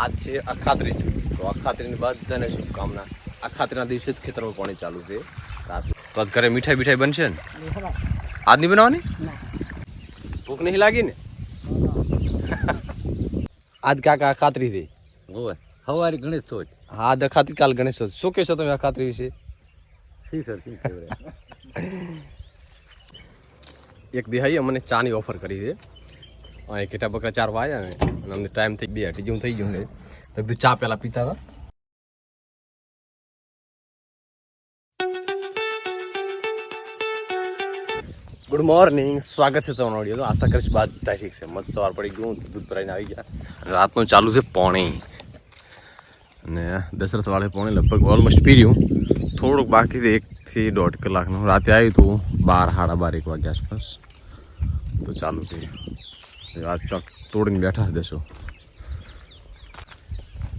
આજ છે અખાત્રીજ તો અખાત્રીની બધાને શુભકામના. અખાત્રીના દિવસે જ ખેતરમાં પાણી ચાલુ છે. તો આજ ઘરે મીઠાઈ બીઠાઈ બનશે ને? આજ નહીં બનાવવાની? ભૂખ નહીં લાગી ને? આજ કાકા અખાત્રી હોય સવારે ગણેશ સોચ હા આજ અખાત્રી કાલ ગણેશ ચતુર્થી. શું કહેશો તમે અખાત્રી વિશે? એક દિહાઈએ મને ચાની ઓફર કરી છે. અહીં કેટા બકરા ચાર વાયા ને, અને અમને ટાઈમ થઈ બે અઢી જેવું થઈ ગયું ને તો બધું ચા પહેલાં પીતા હતા ગુડ મોર્નિંગ સ્વાગત છે તમારો ઓડિયો આશા કરીશ બાદ ઠીક છે. મસ્ત સવાર પડી ગયું. દૂધ ભરાઈને આવી ગયા. અને રાતનું ચાલુ છે પોણી. અને દશરથ વાળે પોણી લગભગ ઓલમોસ્ટ પી રહ્યું. થોડુંક બાકી છે, એકથી દોઢ કલાકનું. રાતે આવ્યું હતું બાર, સાડા બાર, એક વાગ્યા આસપાસ. તો ચાલુ થઈ ચોક તોડીને બેઠા જ દેશો.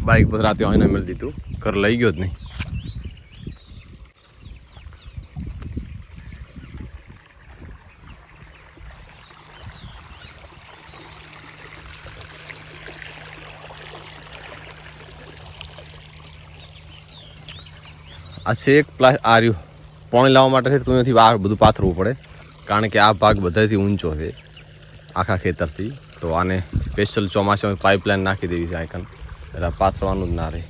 બાઇક પર રાતે આવીને મળી દીધું. ઘર લઈ ગયો જ નહીં. આ છે એક પ્લાસ આ પાણી લાવવા માટે છે, તું નથી આ બધું પાથરવું પડે. કારણ કે આ ભાગ બધાથી ઊંચો છે. આખા ખેતરથી. તો આને સ્પેશિયલ ચોમાસામાં પાઇપલાઇન નાખી દેવી છે આઈકન એટલે પાથરવાનું જ ના રહે.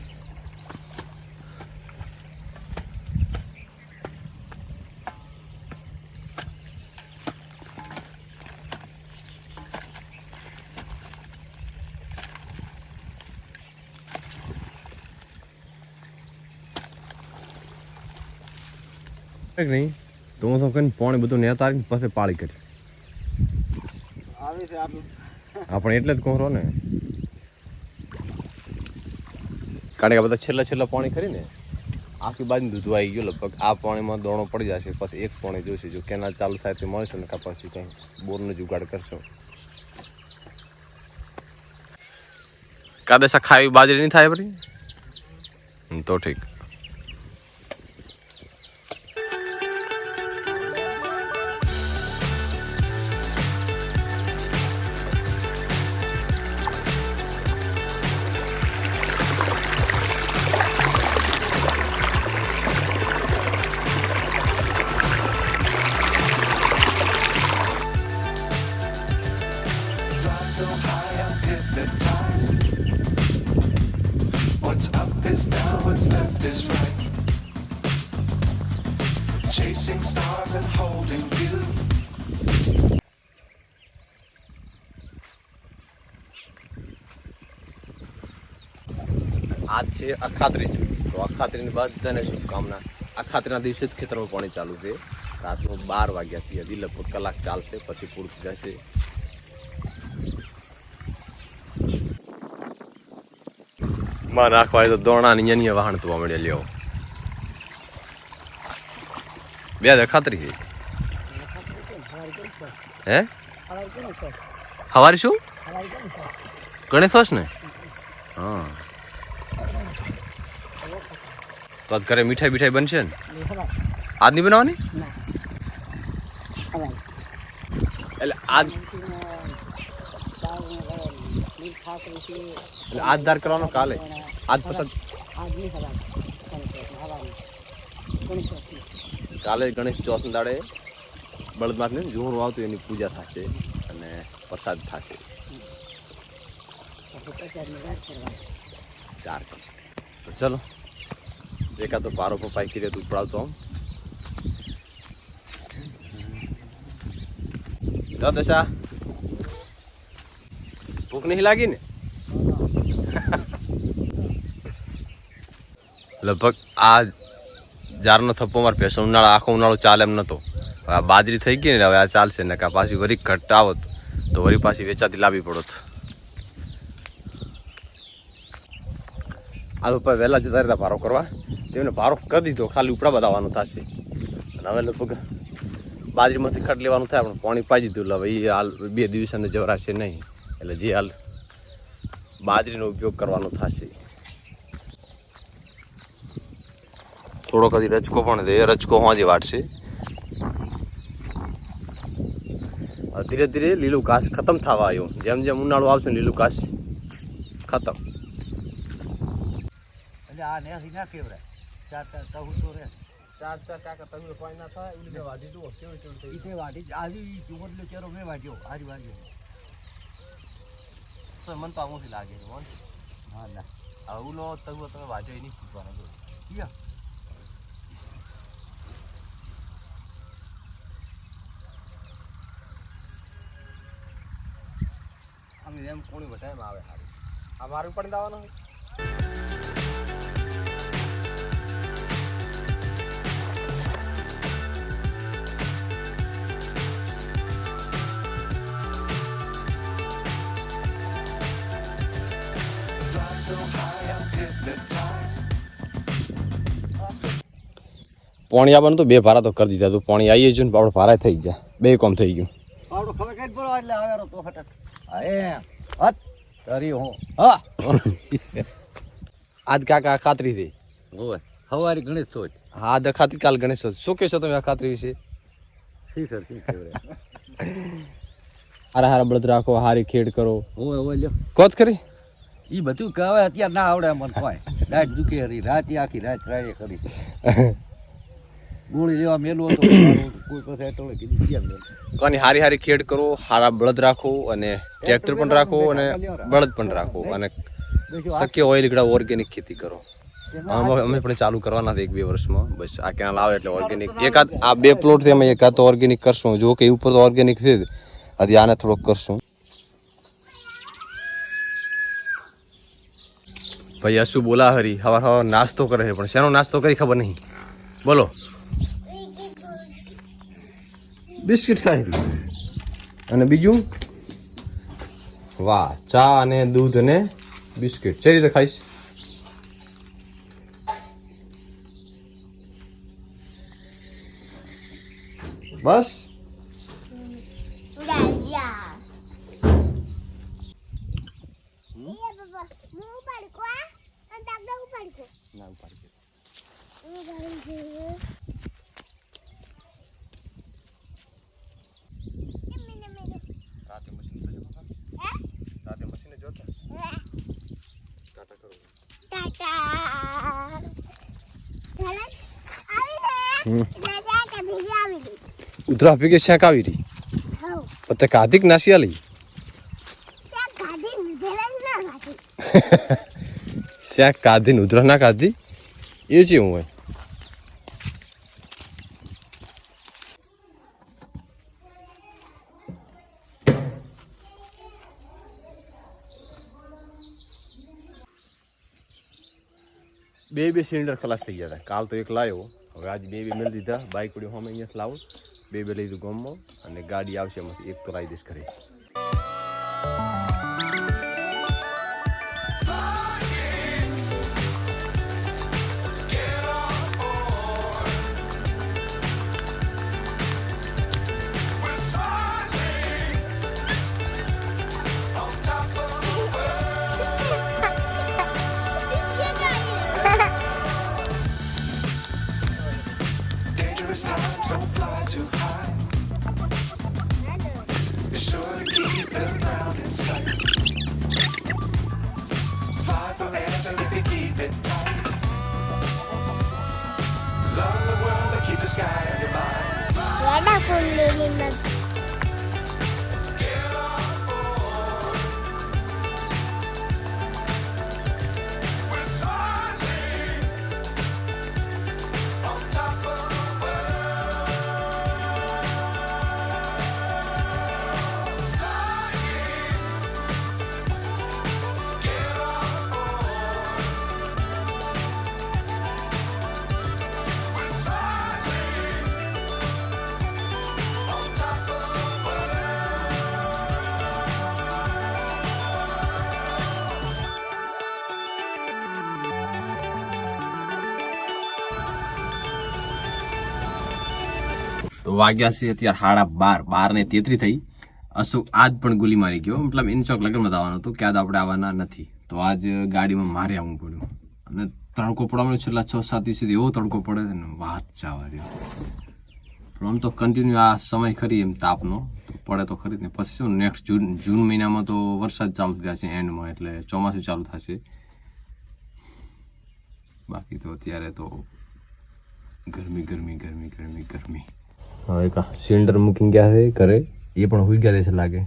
નહીં? તો હું તો કહીને પાણી બધું નેતા પછી પાળી કરી. છે આપણું. આપણે એટલે જ કોહરો ને. કારણ કે બધા છેલ્લા છેલ્લા પાણી ખરી ને, આખી બાજુ દૂધવા આવી ગયો લગભગ. આ પાણીમાં દોણો પડી જશે, પછી એક પાણી જોઈશે. જો કેનાલ ચાલુ થાય તે મળશે ને પછી કંઈ બોરનો જુગાડ કરશો. કાદેસા ખાવી બાજરી નહીં થાય બરી તો ઠીક. So high, I'm hypnotized. What's up is down, what's left is right. Chasing stars and holding you. આજ છે અખાત્રી અખાત્રીજ તો અખાત્રીની બધાને શુભકામના અખાત્રીના દિવસે જ ખેતરમાં પાણી ચાલુ છે રાતનું બાર વાગ્યાથી હજી લગભગ કલાક ચાલશે પછી પૂરું જશે માં નાખવા તો દોણા ની અન્ય વાહન તો મળે લ્યો. બે જ ખાતરી છે. હે? હવારી શું? ગણેશ ને હા. તો આજ ઘરે મીઠાઈ બીઠાઈ બનશે ને? આજ નહીં બનાવવાની? એટલે આજ એટલે આજ ધાર કરવાનો કાલે? આજ પસંદ કાલે ગણેશ ચોથ દાડે બળદનાથને જોહરું આવતું એની પૂજા થશે અને પ્રસાદ થશે. ચાર તો ચલો એકા તો પારો પપાઈ કીધે તું ઉપડાવતો આમ દશા. ભૂખ નહીં લાગી ને? લગભગ આ જારનો થપ્પો મારે ભેંસો ઉનાળો, આખો ઉનાળો ચાલે એમ નતો. આ બાજરી થઈ ગઈ ને, હવે આ ચાલશે. ને કા પાછી વરી ઘટ આવત તો વરી પાછી વેચાતી લાવી પડત. આ પછી વહેલા જતા રહેતા ભારો કરવા. એમને ભારો કરી દીધો, ખાલી ઉપડા બતાવવાનું થશે. અને હવે લગભગ બાજરીમાંથી ખટ લેવાનું થાય, પણ પાણી પાઈ દીધું. એટલે હવે એ બે દિવસે જવરાશે નહીં. એટલે જે હાલ બાજરીનો ઉપયોગ કરવાનો થશે. થોડો કદી રચકો પણ છે. રચકો હોજી વાટશે. ધીરે ધીરે લીલું ઘાસ ખતમ થવા આવ્યું. જેમ જેમ ઉનાળો આવશે ને લીલું ઘાસ ખતમ. એટલે આ નેસી ના કેવરાય. ચાર ચાર કહું તો રે ચાર ચાર કાકા તમે પાણી ના થાય ઉડી વાઢી દો કેવું કેવું થઈ વાઢી આજે ઈ ચુમટલો ચેરો મેં વાઢ્યો આરી વાટ્યો ગયું મન તો આમોથી લાગે છે મોન હા, ના. આવું ઉલો તગો તમે વાંચો, એ નહીં પૂછવાના જો કિયા? આમ એમ કોણ બધાય આવે સારું આ મારું પણ દાવાનું હોય પાણી આવવાનું તો બે ભારા તો કરી દીધા. તું પાણી આવીએ જ ને આપણે ભારા થઈ ગયા બે કોમ થઈ ગયું. આજ કાકા ખાતરી થઈ હવારી ગણેશ સોચ હા દખાતી કાલ ગણેશ ચતુર્થી. શું કહેશો તમે આ ખાતરી વિશે? શી હારા હારા બળદ રાખો હારી ખેડ કરો. ઓય ઓય લ્યો. કોત કરી ઈ બધું કહેવાય અત્યારે ના આવડે મને કોઈ. રાત દુખે હરી રાત આખી રાત રાય કરી ગોળી લેવા મેલું હતો કોઈ પાસે ટોળે કીધું કેમ કોની હારી હારી ખેડ કરો હારા બળદ રાખો અને ટ્રેક્ટર પણ રાખો અને બળદ પણ રાખો અને શક્ય હોય લીકડા ઓર્ગેનિક ખેતી કરો. અમે પણ ચાલુ કરવાના એક બે વર્ષમાં. બસ આ કેનાલ આવે એટલે ઓર્ગેનિક એકાદ આ બે પ્લોટથી અમે એકાદ તો ઓર્ગેનિક કરશું. જો કે ઉપર તો ઓર્ગેનિક છે હજી આને થોડોક કરશું. ભાઈ અશુ બોલા હરી. હવાર હવાર નાસ્તો કરે છે પણ શેનો નાસ્તો કરી ખબર નહીં. બોલો. બિસ્કિટ ખાઈ અને બીજું? વાહ ચા અને દૂધ અને બિસ્કિટ. કઈ રીતે ખાઈશ? બસ? ના ઉપાડી રાતે મશીન તો જોતા રાતે મશીને જોતા ટાટા કરો ઉધરા ભેગે શેક આવી રહી? પતે કાધિક નાસી આલી? શેક કાધી ઉધરા ના કાધી એ છે હું બે બે સિલિન્ડર ખલાસ થઈ ગયા હતા. કાલ તો એક લાવ્યો આજે બે બે મેળ દીધા બાઇક પડી હોમે અહીંયા લાવું. બે બે લઈ દીધું ગામમાં. અને ગાડી આવશે એમાંથી. એક તો લાવી દઈશ ઘરે. sonunu. વાગ્યા છે અત્યારે સાડા બાર બાર ને તેત્રી થઈ. અશોક આજ પણ ગોલી મારી ગયો. મતલબ એને ચોક લગ્નમાં આવવાનું હતું, કે આજ આપણે આવવાના નથી. તો આજ ગાડીમાં મારે આવવું પડ્યું અને તડકો પડવાનો છેલ્લા છ, સાત દિવસ સુધી એવો તડકો પડે ને વાત જવા. રહ્યો પણ આમ તો કન્ટિન્યુ આ સમય ખરી એમ તાપનો. પડે તો ખરી ને. પછી શું નેક્સ્ટ જૂન જૂન મહિનામાં તો વરસાદ ચાલુ થશે એન્ડમાં એટલે ચોમાસું ચાલુ થશે. બાકી તો અત્યારે તો ગરમી ગરમી ગરમી ગરમી ગરમી. હવે કા સિલિન્ડર મૂકીને ગયા છે ઘરે. એ પણ હોઈ ગયા છે લાગે.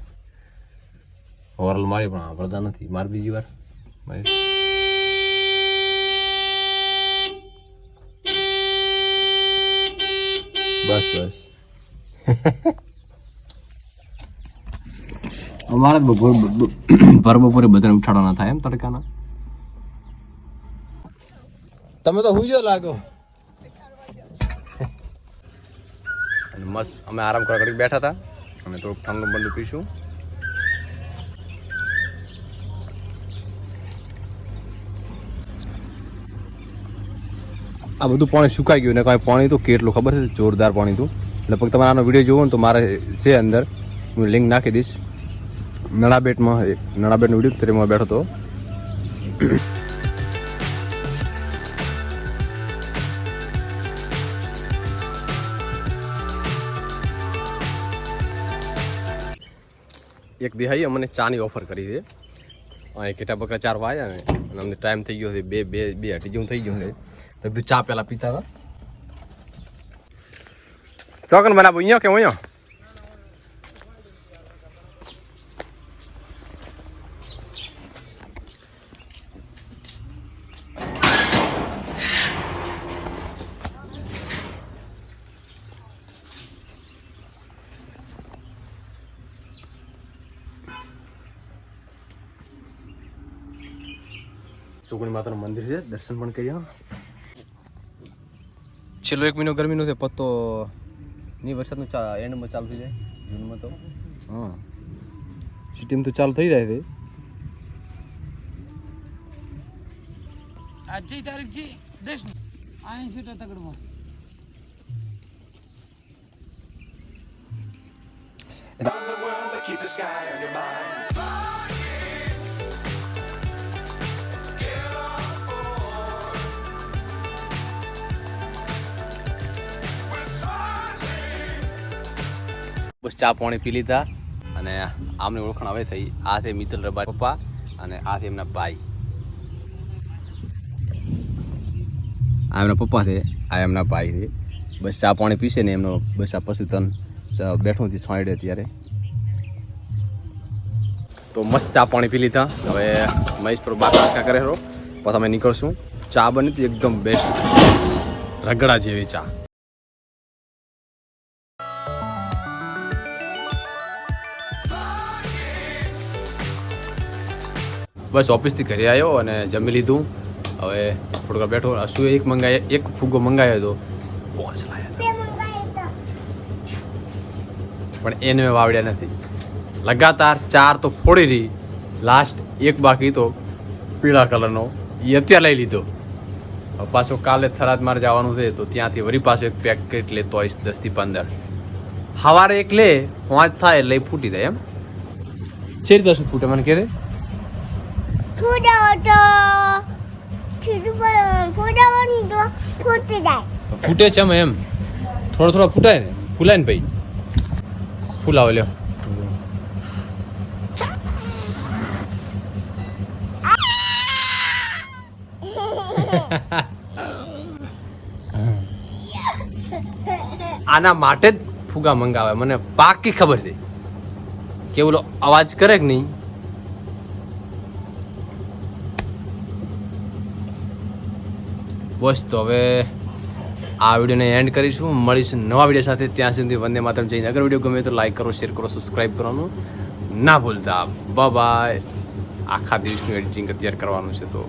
ઓવરઓલ મારી પણ આવડતા નથી. માર બીજી વાર. બસ બસ. અમારે બપોર ભર બપોરે બધાને ઉઠાડવાના થાય એમ તડકાના. તમે તો હુઈ લાગો. મસ્ત. અમે આરામ કરવા ઘડીક બેઠા હતા. અને થોડુંક ઠંડુ બંડુ પીશું. આ બધું પાણી સુકાઈ ગયું ને કાંઈ પાણી તો કેટલું ખબર છે? જોરદાર પાણી હતું. લગભગ તમારે આનો વીડિયો જોવો ને તો મારે છે અંદર. હું લિંક નાખી દઈશ. નળાબેટમાં, નળાબેટનો વીડિયો તેમાં બેઠો હતો. એક દિહાઈએ અમને ચાની ઓફર કરી છે. અહીં કેટા બકરા ચાર વાયા ને, અને અમને ટાઈમ થઈ ગયો છે બે બે બે અઢી જેવું થઈ ગયું છે. તો બધું ચા પેલા પીતા હતા. ચોકન બનાવો, અહીંયા કે અહીંયા? ચોકણી માતાનું મંદિર છે દર્શન પણ કર્યા. છેલ્લો એક મહિનો ગરમીનો છે પત્તો ની વરસાદનું એન્ડમાં ચાલુ થઈ જાય જૂનમાં તો. હા. સિટીમ તો ચાલુ થઈ જાય છે. આજની તારીખ છે દસ આઈસી તકડમાં Keep the sky on your mind. બસ ચા પાણી પી લીધા અને આમને ઓળખાણ હવે થઈ. આ છે મિત્તલ રબાર પપ્પા અને આ છે એમના ભાઈ. આ એમના પપ્પા છે. આ એમના ભાઈ છે. બસ ચા પાણી પીશે ને એમનો બસ આ પશુ તન બેઠો હતી છોડે ત્યારે તો મસ્ત ચા પાણી પી લીધા. હવે મહેશ થોડો બાકા બાકા કરે પછી અમે નીકળશું. ચા બની હતી એકદમ બેસ્ટ રગડા જેવી ચા. બસ ઓફિસથી ઘરે આવ્યો અને જમી લીધું. હવે થોડુંક બેઠો શું એક મંગાય એક ફુગ્ગો મંગાવ્યો હતો. પોચ લાયા પણ એને મેં વાવડ્યા નથી. લગાતાર ચાર તો ફોડી રહી. લાસ્ટ એક બાકી તો પીળા કલરનો. એ અત્યારે લઈ લીધો. પાછો કાલે થરાદ મારે જવાનું છે તો ત્યાંથી વરી પાછો એક પેકેટ લેતો આવીશ દસથી પંદર. સવારે એક લે પાંચ થાય એટલે ફૂટી જાય એમ. છે રીતે શું ફૂટે મને કે દે ફૂટાવો તો ફૂટાવાનું તો ફૂટી છે એમ. થોડો થોડો ફૂટાય ને, ફૂલાય ને ભાઈ. ફૂલાવો, લ્યો. આના માટે જ ફુગા મંગાવે. મને પાકી ખબર છે. કે ઓલો અવાજ કરે કે નહીં? બસ તો હવે આ વિડીયોને એન્ડ કરીશું. મળીશું નવા વીડિયો સાથે. ત્યાં સુધી વંદે માતરમ. જઈને અગર વીડિયો ગમે તો લાઈક કરો શેર કરો સબસ્ક્રાઈબ કરવાનું ના ભૂલતા. બાય આખા દિવસનું એડિટિંગ અત્યારે કરવાનું છે તો.